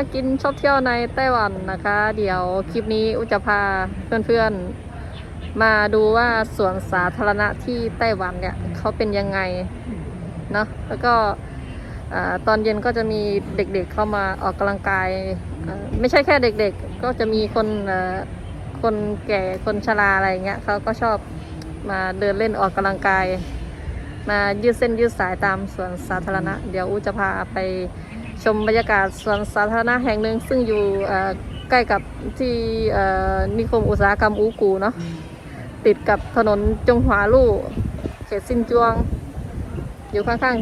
ดีค่ะกินชอบเที่ยวในไต้หวันนะคะ เดี๋ยวคลิปนี้อุจจะพาเพื่อนๆ มาดูว่าสวนสาธารณะที่ไต้หวันเนี่ยเขาเป็นยังไงเนาะแล้วก็ตอนเย็นก็จะมีเด็กๆเข้ามาออกกำลังกาย ไม่ใช่แค่เด็กๆ ก็จะมีคนคนแก่คนชราอะไรเงี้ยเขาก็ชอบมาเดินเล่นออกกำลังกาย มายืดเส้นยืดสายตามสวนสาธารณะ เดี๋ยวอูจะพาไป ชมบรรยากาศสวนสาธารณะแห่งหนึ่งซึ่งอยู่ใกล้กับที่นิคมอุตสาหกรรมอูกูเนาะติดกับถนนจงหวาลู่เขตซินจวง อยู่ข้าง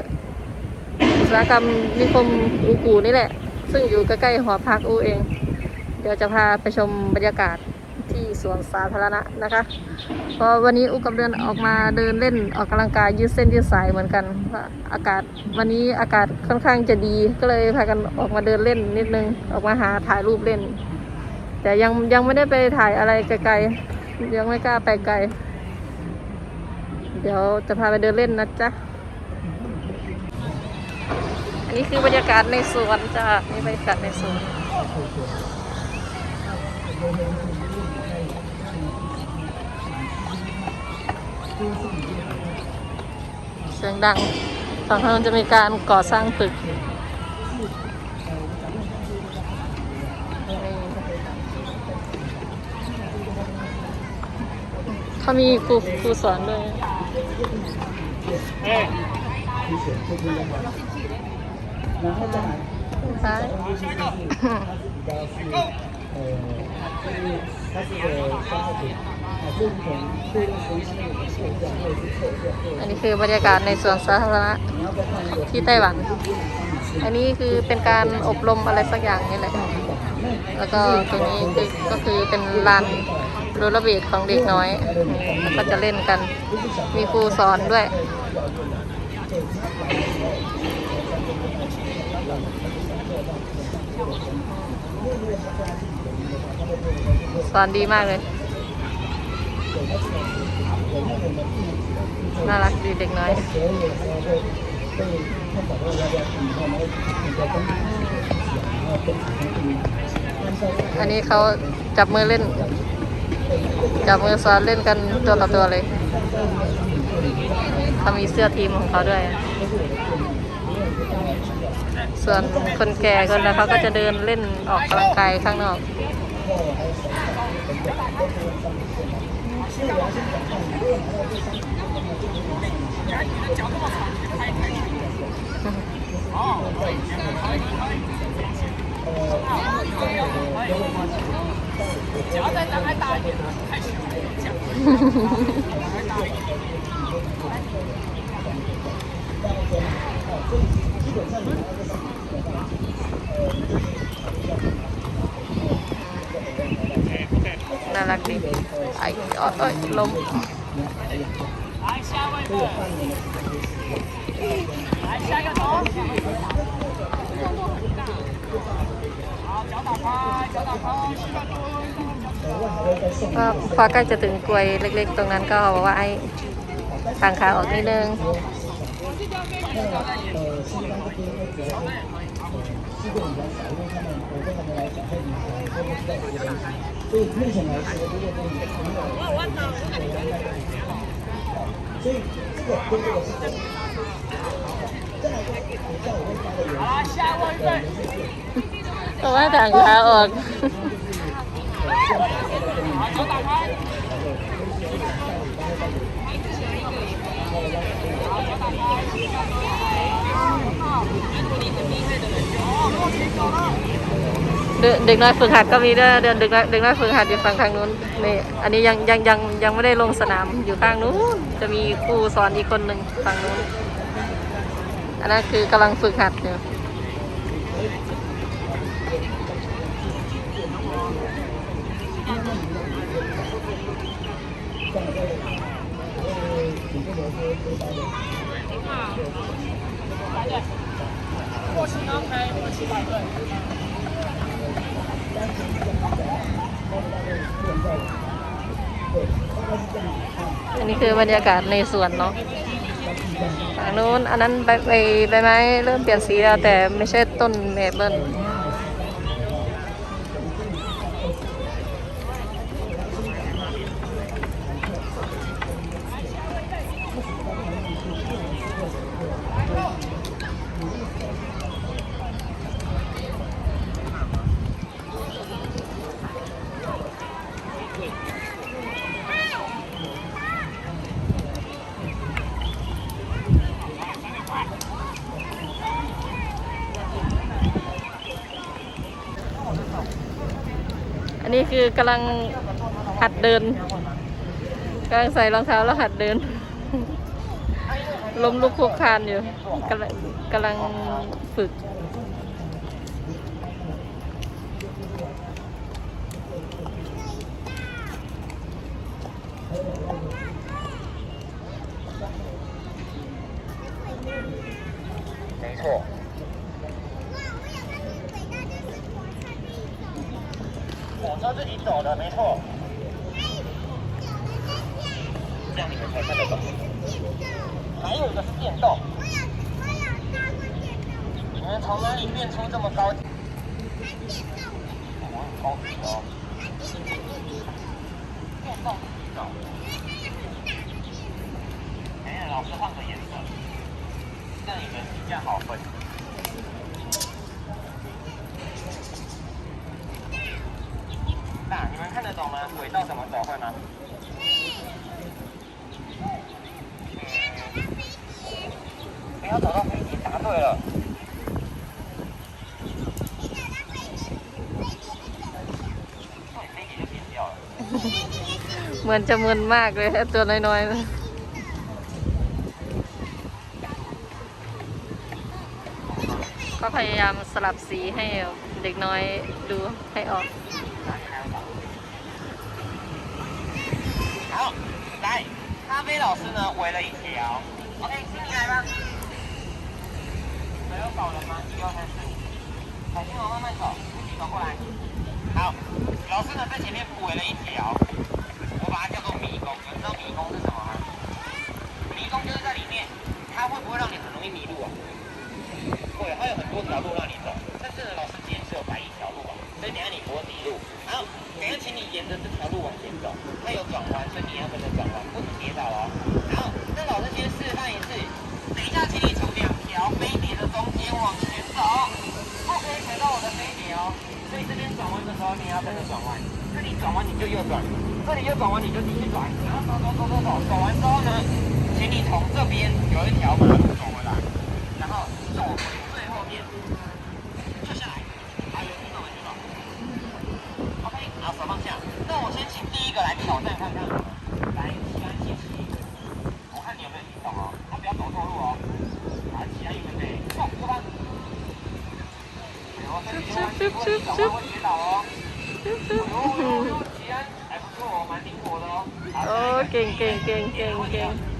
ๆอุตสาหกรรมนิคมอูกูนี่แหละ ซึ่งอยู่ใกล้ๆหอพักอูเอง เดี๋ยวจะพาไปชมบรรยากาศ ที่สวนสาธารณะนะคะพอวันนี้อุกกับเดือนออกมาเดินเล่นออกกำลังกายยืดเส้นยืดสายเหมือนกันเพราะอากาศวันนี้อากาศค่อนข้างจะดีก็เลยพากันออกมาเดินเล่นนิดนึงออกมาหาถ่ายรูปเล่น แต่ยังยังไม่ได้ไปถ่ายอะไรไกลๆยังไม่กล้าไปไกล เดี๋ยวจะพาไปเดินเล่นนะจ๊ะอันนี้คือบรรยากาศในสวนจ้ะนี่บรรยากาศในสวน เสียงดังฝั่งถนนจะมีการก่อสร้างตึกเขามีครูครูสอนด้วยซ้าย อันนี้คือบรรยากาศในสวนสาธารณะที่ไต้หวัน อันนี้คือเป็นการอบรมอะไรสักอย่างนี่แหละ แล้วก็ตรงนี้ก็คือเป็นลานโรลเบียดของเด็กน้อยแล้วก็จะเล่นกัน มีครูสอนด้วยสอนดีมากเลย น่ารักดีเด็กน้อยอันนี้เขาจับมือเล่น จับมือสอนเล่นกันตัวต่อตัวเลยเขามีเสื้อทีมของเขาด้วย ส่วนคนแก่คนแล้วเขาก็จะเดินเล่นออกกำลังกายข้างนอก 只要再张开大一点，太小了，讲。张开大一点。基本上你那个。 รักดีไอ้เอ้ยล้มก็พอใกล้จะถึงกลวยเล็ก ๆ ตรงนั้นก็บอกว่าไอ้ทางขาออกนิดนึง所以目前来说，如果说你存在的话，应好。所以这个这个是好的。来，家的，下万岁。我要打开。好，เด็กน้อยฝึกหัดก็มีด้วยเดินเด็กน้อยเด็กน้อยฝึกหัดอยู่ฝั่งทางนู้นนี่อันนี้ยังยังยังยังไม่ได้ลงสนามอยู่ข้างนู้นจะมีครูสอนอีกคนหนึ่งฝั่งนู้นอันนั้นคือกำลังฝึกหัดอยู่ คือบรรยากาศในสวนเนาะทางนู้นอันนั้นใบใบไม้เริ่มเปลี่ยนสีแล้วแต่ไม่ใช่ต้นเมเปิล คือกำลังหัดเดินกำลังใส่รองเท้าแล้วหัดเดิน ล้มลุกคลุกคลานอยู่กำลังกำลังฝึก没错。车自己走的，没错。这样你们才看得懂。还有一个是电动。你们从哪里变出这么高级？我很高级哦。电动 เหมือนจะมึนมากเลยตัวน้อยๆนะก็พยายามสลับสีให้เด็กน้อยดูให้ออก 好，来，咖啡老师呢围了一条。OK，请你来吧。没有搞了吗？一二三四五。海星王慢慢走，自己走过来。好，老师呢在前面围了一条，我把它叫做 迷宫。你们知道迷宫是什么吗？迷宫就是在里面，它会不会让你很容易迷路啊？会，它有很多条路让你走，但是呢，老师今天只有白一条路啊，所以等下你不会迷路。然后，等下请你沿着这条路往前走，它有转弯，所以你要跟着转弯，不能跌倒哦。然后，那老师先示范一次，等一下请你从两条飞碟的中间往前走，不可以踩到我的飞碟哦。所以这边转弯的时候你要跟着转弯，这里转弯你就右转，这里右转弯你就继续转，然后走走走走走，走完之后呢，你从这边有一条马路走回来然后走回最后面撤下来还有一个回去了 ok 好手放下那我先请第一个来挑战看看来西安谢谢我看你有没有听懂哦他不要走错路哦。来西安有没有听懂过来然后再给我会指导哦哦西安还不错哦蛮灵活的哦。哦的给给给给给。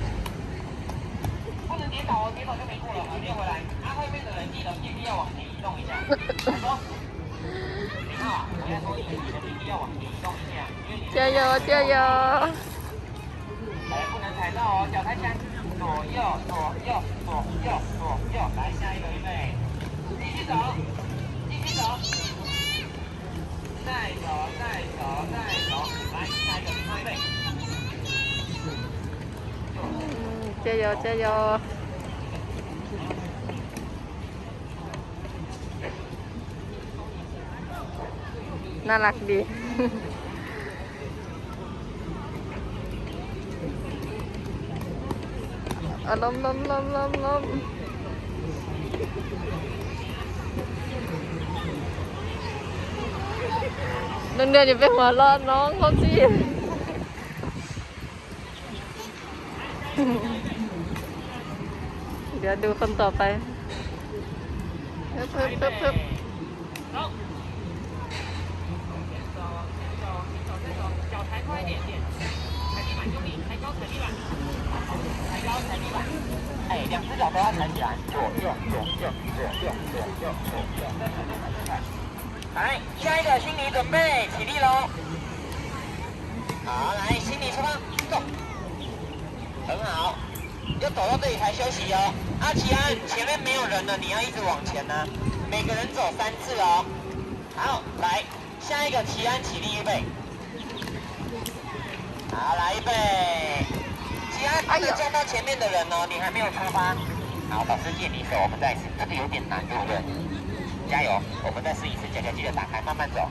加油加油！来，不能踩到哦，脚太僵。左右左右左右左右，来下一个预备，继续走，继续走，再走再走再走，来下一个预备。 อืมเจยโยเจยโยน่ารักดี อาล้มล้มล้มล้มล้มเดือนเดือนอย่าไปหัวร้อนน้องเขาสิ เดี๋ยวดูคนต่อไปเพิ่มเพิ่มเพิ่มเพิ่ม 脚抬快一点点，踩地板用力，抬高踩地板，抬高踩地板。哎，两只脚都要抬起来，左右左右左右左右左右，再踩再踩再踩。来，下一个心理准备，起立喽。好，来，心理出发，走。 很好。要走到这里才休息哦。阿奇安，前面没有人了，你要一直往前呢、每个人走三次哦。好，来，下一个奇安起立预备。好，来预备。奇安，不能撞到前面的人哦，你还没有出发。好，老师借你手，我们再一次，这个有点难，对不对？加油，我们再试一次，脚脚记得打开，慢慢走。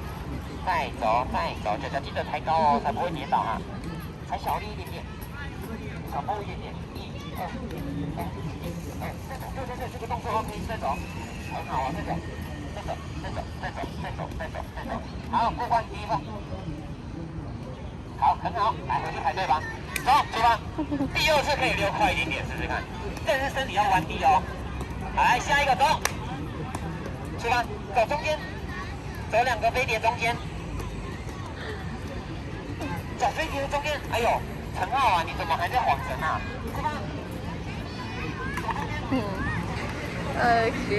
再走，再走，脚脚记得抬高哦，才不会跌倒啊。踩小力一点点，小步一点点，一、二、三、四、二，再走，对对对，这个动作 OK，再走，很好啊，再走，再走，再走，再走，再走，再走，再走，好，过关第一步，好，很好，来回去排队吧，走，出发，第二次可以溜快一点点，试试看，但是身体要弯低哦，来下一个走，出发，走中间，走两个飞碟中间。走飞碟中间，哎呦， 陈浩啊，你怎么还在晃神啊？是吧？ อืมโอเค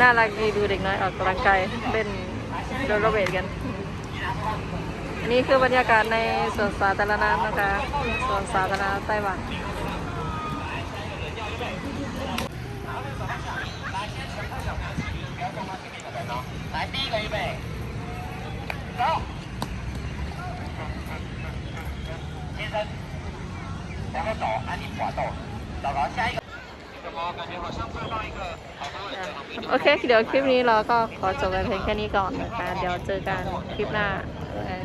น่ารักดีดูเด็กน้อยออกกำลังกายเล่นโรลเลอร์เวทกัน อันนี้คือบรรยากาศในสวนสาธารณะนะคะสวนสาธารณะไต้หวัน 来，第一个预备，走。 先生，然后走，安你滑动。糟糕，下一个。怎么感觉好像碰到一个好多人在旁边？ โอเค เดี๋ยวคลิปนี้เราก็ขอจบไปเพียงแค่นี้ก่อนนะคะ เดี๋ยวเจอกันคลิปหน้าเออ